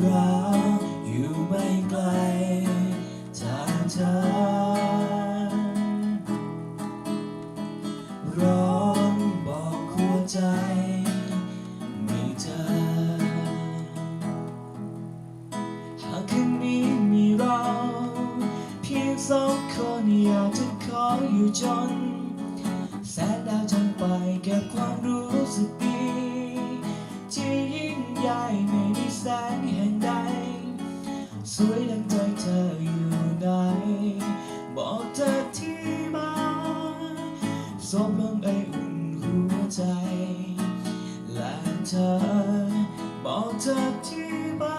อยู่ไม่ไกลจากเธอร้อนบอกหัวใจมีเธหากคืนนี้มีเรา เพียงสองคนอยากจะขออยู่จน แสงดาวจนไปเก็บความรู้สึก วยดังใจเธออยู่ไหนบอกเธอที่มาสบลงไออุ่นหัวใจและเธอบอกเธอที่มา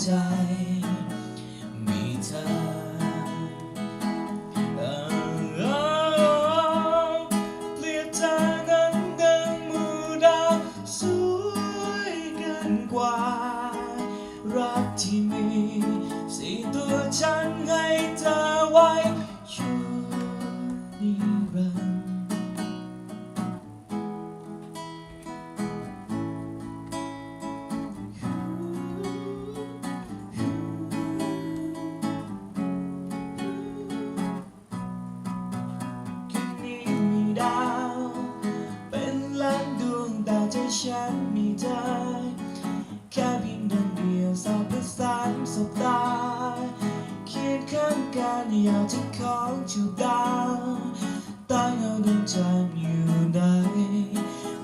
ใจ มีเธอเอ่อเปรียบเธอนั้นดังมูดาสวยเกินกว่า รักที่ามสัปดาเขียนข้างกันอยากจะของจูดาวต้เงาดวงจันทร์อยู่ไหน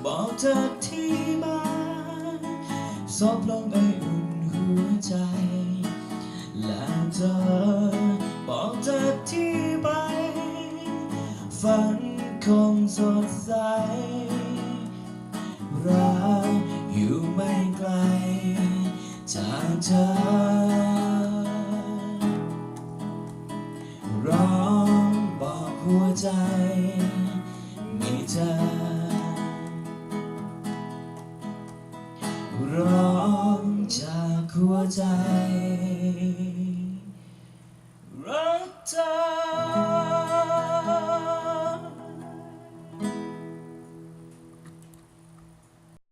บอกเธอที่มาซบลงไออุ่นหัวใจ และเธอบอกเธอที่ไปฝันคงสดใสเราอยู่ไม่ไกลจากเธอ ใจ มีเธอ ร้องจากหัวใจ